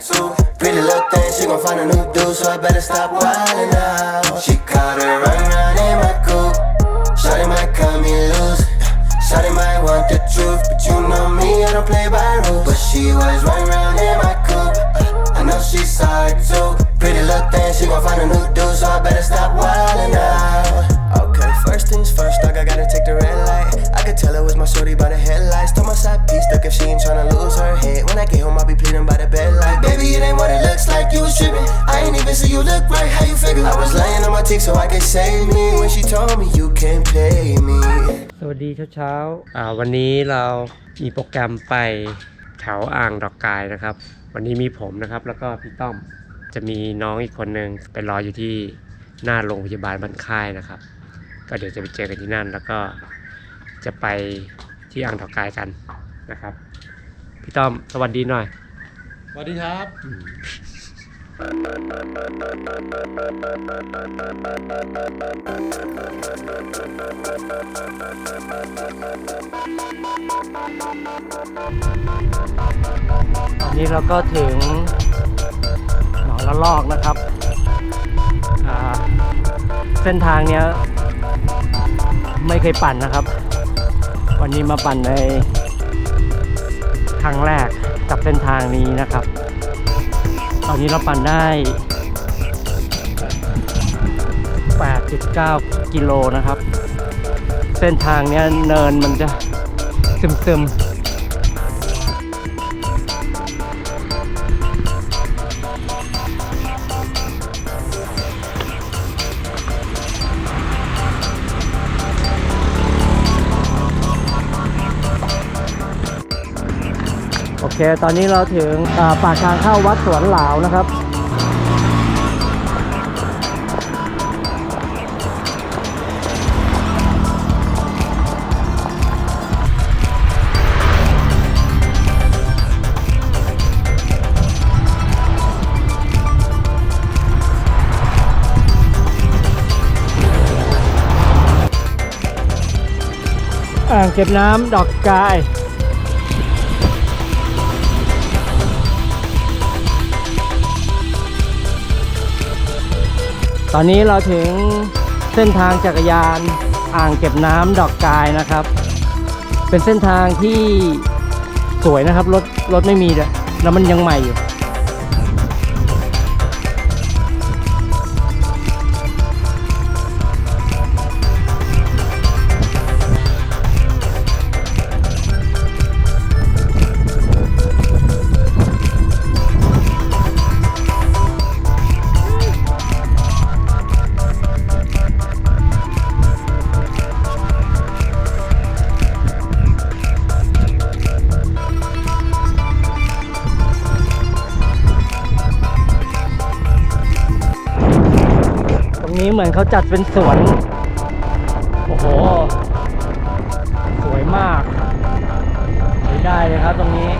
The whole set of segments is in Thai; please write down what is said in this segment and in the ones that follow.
saw it. Pretty little thing, she gon' find a new dude, so I better stop wildin' out. She caught her run run in my coupe. Shawty might cut me loose. Shawty might want the truth, but you know me, I don't play by rules. But she was running around in my coupe. I know she saw it too. Pretty little thing, she gon' find a new dude, so I better stop wildin' out. Okay, first things first, dog, I gotta take the red light. I could tell it was my shorty by the headlights. Told my side piece, stuck if she ain't tryna lose her head. When I get home, I'll be pleading by the bed like, it ain't what it looks like. You was tripping. I ain't even see you look right. How you figure? I was laying on my teeth so I could save me. When she told me you can't pay me. สวัสดีเช้าๆอ่าวันนี้เรามีโปรแกรมไปแถวอ่างดอกกายนะครับ วันนี้มีผมนะครับแล้วก็พี่ต้อม จะมีน้องอีกคนนึงไปรออยู่ที่หน้าโรงพยาบาลบ้านค่ายนะครับ ก็เดี๋ยวจะไปเจอกันที่นั่น แล้วก็จะไปที่อ่างดอกกายกันนะครับ พี่ต้อมสวัสดีหน่อย วัสดีครับ ตอนนี้เราก็ถึงหนองละลอกนะครับอ่าเส้นทางเนี้ยไม่เคยปั่นนะครับ วันนี้มาปั่นในครั้งแรก กับเส้นทางนี้นะครับ ตอนนี้เราปั่นได้ 8.9 กิโลนะครับ เส้นทางเนี้ยเนินมันจะซึมๆ เค ตอนนี้เราถึงอ่าปากทางเข้าวัดสวนหลาวนะครับ อ่างเก็บน้ำดอกกาย ตอนนี้เราถึงเส้นทางจักรยานอ่างเก็บน้ำดอกกายนะครับ เป็นเส้นทางที่สวยนะครับรถรถไม่มีเลยแล้วมันยังใหม่อยู่ นี้เหมือนเขาจัดเป็นสวน โอ้โห สวยมากใช้ได้เลยครับตรงนี้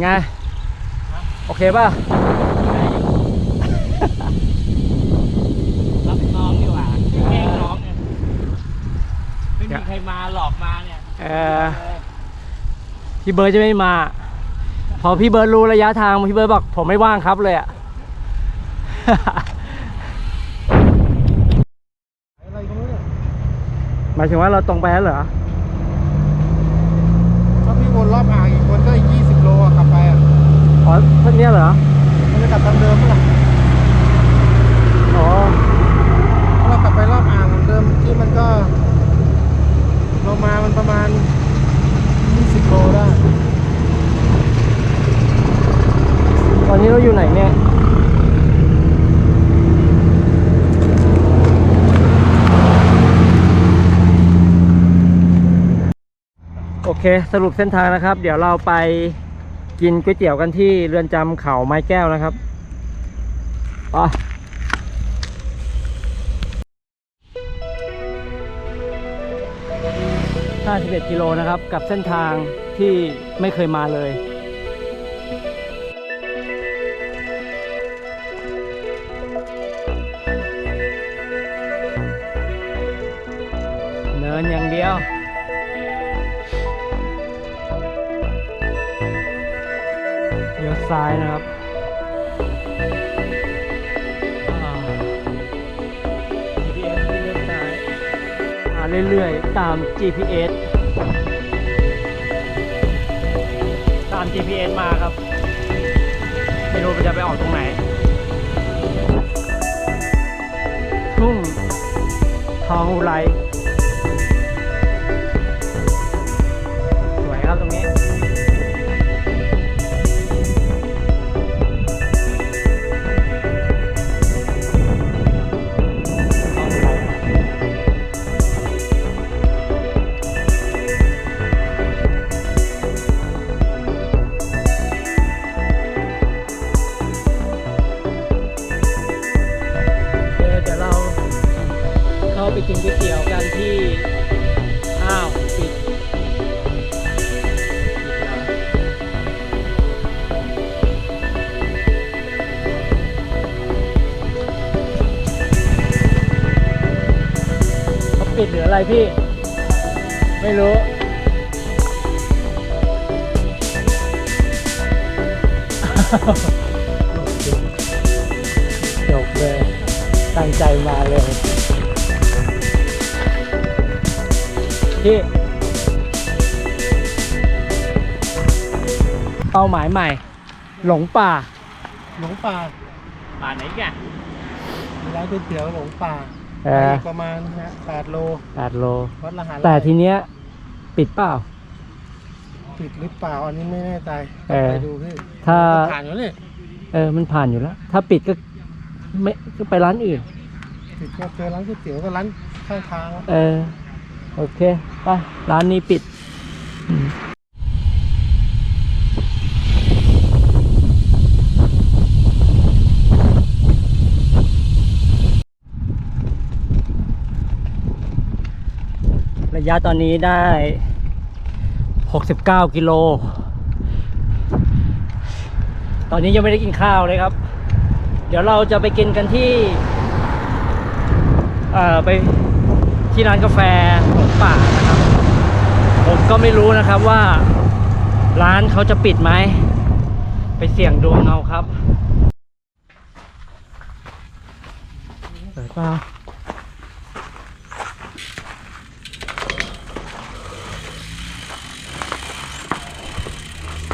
ไง โอเคป่ะ รับน้องดีกว่าแกล้งน้องเนี่ยไม่มีใครมาหลอกมา เนี่ยเออพี่เบิร์ดจะไม่มา พอพี่เบิร์ดรู้ระยะทางพี่เบิร์ดบอกผมไม่ว่างครับเลยอะอะไรก็ไม่รู้เนี่ยหมายถึงว่าเราตรงไปแล้วเหรอ ถ้าพี่วนรอบอ่างอีกวนก็อีก20โลอะขับไปอะอ๋อเท่านี้เหรอ มันจะกลับทางเดิมเมื่อไหร่อ๋อถ้าเรากลับไปรอบอ่างเหมือนเดิมที่มันก็ ลงมามันประมาณ 20โลได้ ตอนนี้เราอยู่ไหนเนี่ยโอเค สรุปเส้นทางนะครับ เดี๋ยวเราไปกินก๋วยเตี๋ยวกันที่เรือนจำเขาไม้แก้วนะครับไป 51 กิโลนะครับ กับเส้นทางที่ไม่เคยมาเลยเนินอย่างเดียวเลี้ยวซ้ายนะครับ เรื่อยๆ ตาม GPS ตาม GPS มาครับ ไม่รู้มันจะไปออกตรงไหน ทุ่งทองอุไร สวยครับตรงนี้ หรืออะไรพี่ ไม่รู้จบเลย ตั้งใจมาเลยพี่เป้าหมายใหม่ หลงป่า หลงป่า ป่าไหนแกร้านก๋วยเตี๋ยวหลงป่า เออไปประมาณนะแปดโลแปดโล วัดละหารแต่ทีเนี้ยปิดเปล่า ปิดหรือเปล่าอันนี้ไม่แน่ใจเออ ไปดูพี่ถ้า ผ่านอยู่นี่เออ มันผ่านอยู่แล้ว ถ้าปิดก็ไม่ก็ไปร้านอื่น ปิดก็เจอร้านก๋วยเตี๋ยวก็ร้านข้างทางอะเออ โอเค ไป ร้านนี้ปิด ยะตอนนี้ได้ 69 กิโล ตอนนี้ยังไม่ได้กินข้าวเลยครับ เดี๋ยวเราจะไปกินกันที่เอ่อไปที่ร้านกาแฟของป่านะครับ ผมก็ไม่รู้นะครับว่า ร้านเขาจะปิดไหม ไปเสี่ยงดวงเอาครับเปิดเปล่า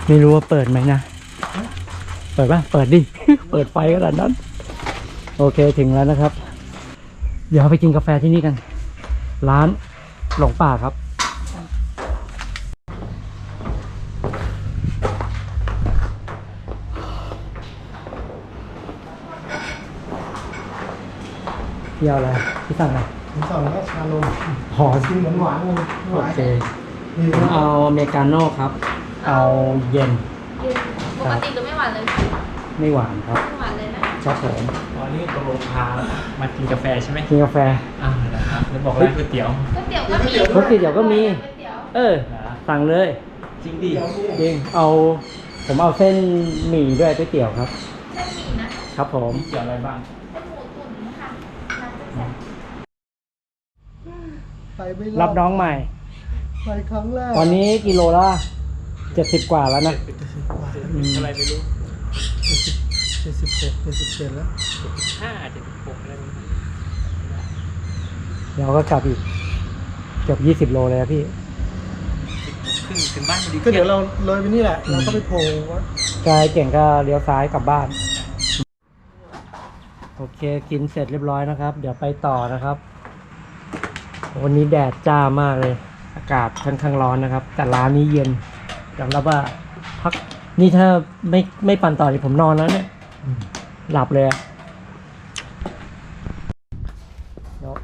ไม่รู้ว่าเปิดไหมนะ เปิดป่ะ เปิดดิ เปิดไฟขนาดนั้น โอเคถึงแล้วนะครับ เดี๋ยวไปกินกาแฟที่นี่กัน ร้านหลงป่าครับ เที่ยวอะไรพี่สั่งอะไรผมสั่งแค่ชานมหอกินเหมือนหวานเลยโอเคนี่ผมเอาอเมริกาโน่ครับ เอาเย็นปกติก็ไม่หวานเลยไม่หวานครับ ไม่หวานเลยนะครับผมตอนนี้ตกลงพามากินกาแฟใช่ไหมกินกาแฟอ่านะครับแล้วบอกร้านก๋วยเตี๋ยวก๋วยเตี๋ยวก็มีก๋วยเตี๋ยวก็มีก๋วยเตี๋ยวเออ สั่งเลย จริงดิจริงเอา ผมเอาเส้นหมี่ด้วยก๋วยเตี๋ยวครับ เส้นหมี่นะครับผมเกี่ยวอะไรบ้างเส้นหมูตุ๋นค่ะน้ำแซ่บไปไม่รับน้องใหม่ ไปครั้งแรกตอนนี้กิโลละ เจ็ดสิบกว่าแล้วนะอืมอะไรไม่รู้เจ็ดสิบเจ็ดเจ็ดสิบเจ็ดแล้วห้าเจ็ดหกอะไรไม่รู้เราก็กลับอีกเกือบยี่สิบโลเลยอะพี่ ครึ่งถึงบ้านพอดีก็เดี๋ยวเราเลยไปนี่แหละ เราก็ไปโผล่วัดกายเก่งก็เลี้ยวซ้ายกลับบ้าน โอเคกินเสร็จเรียบร้อยนะครับ เดี๋ยวไปต่อนะครับ วันนี้แดดจ้ามากเลย อากาศค่อนข้างร้อนนะครับ แต่ร้านนี้เย็น ยอมรับว่าพักนี่ถ้าไม่ไม่ปั่นต่อนี่ผมนอนแล้วเนี่ยหลับเลยอะนก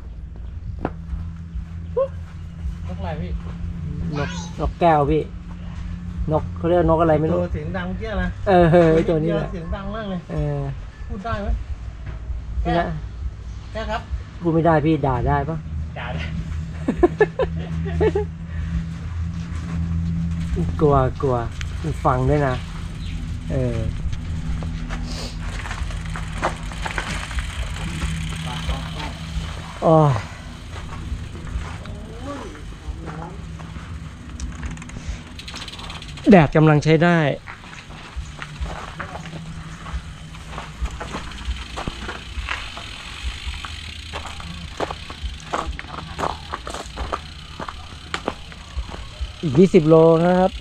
นกอะไรพี่นกนกแก้วพี่ นกเขาเรียกนกอะไรไม่รู้ ตัวเสียงดังเมื่อกี้นะเออเฮ้ยตัวนี้แหละเสียงดังมากเลย เออพูดได้ไหมไม่ได้แค่ครับ พูดไม่ได้พี่ด่าได้ปะจ่าได้ กลัวกลัวฟังด้วยนะ เออโอ้แดดกำลังใช้ได้ อีก 20 โลนะครับ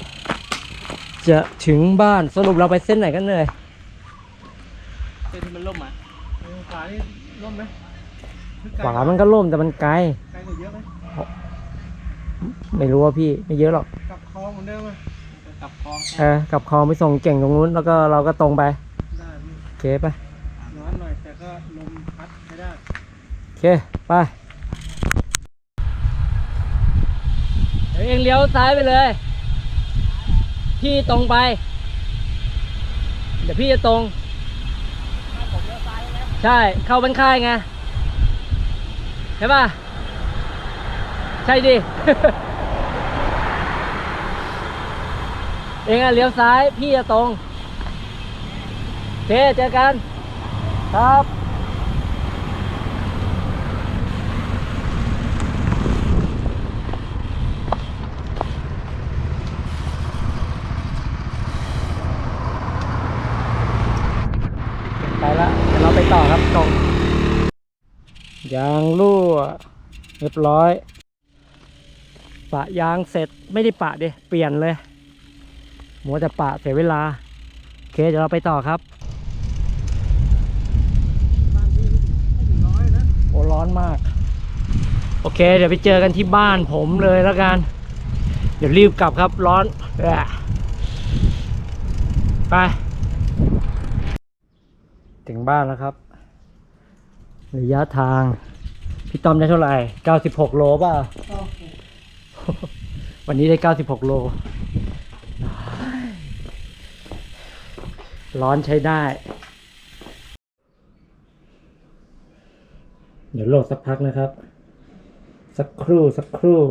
จะถึงบ้านสรุปเราไปเส้นไหนกันเลยเส้นที่มันล่มอะเออขวานี่ล่มไหมหรือไกลขวามันก็ล่มแต่มันไกลไกลกว่าเยอะไหมไม่รู้ว่าพี่ไม่เยอะหรอกกลับคลองเหมือนเดิมไหมกลับคลองเออกลับคลองไปส่งเก่งตรงนู้นแล้วก็เราก็ตรงไปได้พี่โอเคไปร้อนหน่อยแต่ก็ลมพัดไม่ได้โอเคไปเดี๋ยวเองเลี้ยวซ้ายไปเลย พี่ตรงไป เดี๋ยวพี่จะตรง ใช่ เข้าบ้านค่ายไงใช่ป่ะ ใช่ดิ เองอะเลี้ยวซ้าย พี่จะตรง โอเค เจอกัน ครับ ไปละเดี๋ยวเราไปต่อครับตรง ยางรั่ว เรียบร้อย ปะยางเสร็จไม่ได้ปะดิเปลี่ยนเลยมัวแต่ปะเสียเวลา โอเคเดี๋ยวเราไปต่อครับโอ้ร้อนมาก โอเค เดี๋ยวไปเจอกันที่บ้านผมเลยแล้วกัน เดี๋ยวรีบกลับครับร้อนไป ถึงบ้านแล้วครับ ระยะทาง พี่ต้อมได้เท่าไหร่ 96 โลป่ะ วันนี้ได้ 96 โล ร้อนใช้ได้ เดี๋ยวโหลดสักพักนะครับ สักครู่สักครู่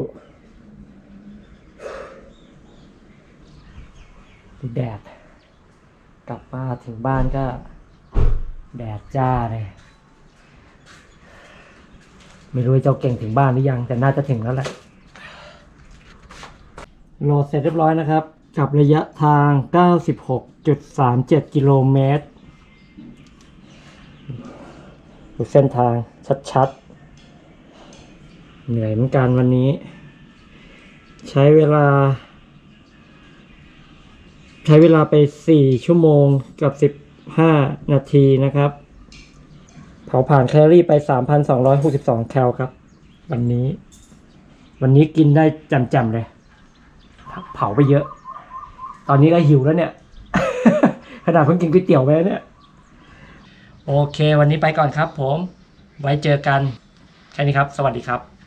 ดูแดด กลับมาถึงบ้านก็ แดดจ้าเลย ไม่รู้ว่าเจ้าเก่งถึงบ้านหรือยัง แต่น่าจะถึงแล้วแหละโหลดเสร็จเรียบร้อยนะครับ กับระยะทาง 96.37 กิโลเมตรดูเส้นทางชัดๆ เหนื่อยเหมือนกันวันนี้ ใช้เวลา ใช้เวลาไป 4 ชั่วโมงกับ 15 นาทีนะครับ เผาผ่านแคลอรี่ไป 3,262 แคลครับ วันนี้ วันนี้กินได้จำๆเลย เผาไปเยอะ ตอนนี้ก็หิวแล้วเนี่ย ขนาดเพิ่งกินก๋วยเตี๋ยวไปแล้วเนี่ย โอเค วันนี้ไปก่อนครับผม ไว้เจอกัน แค่นี้ครับ สวัสดีครับ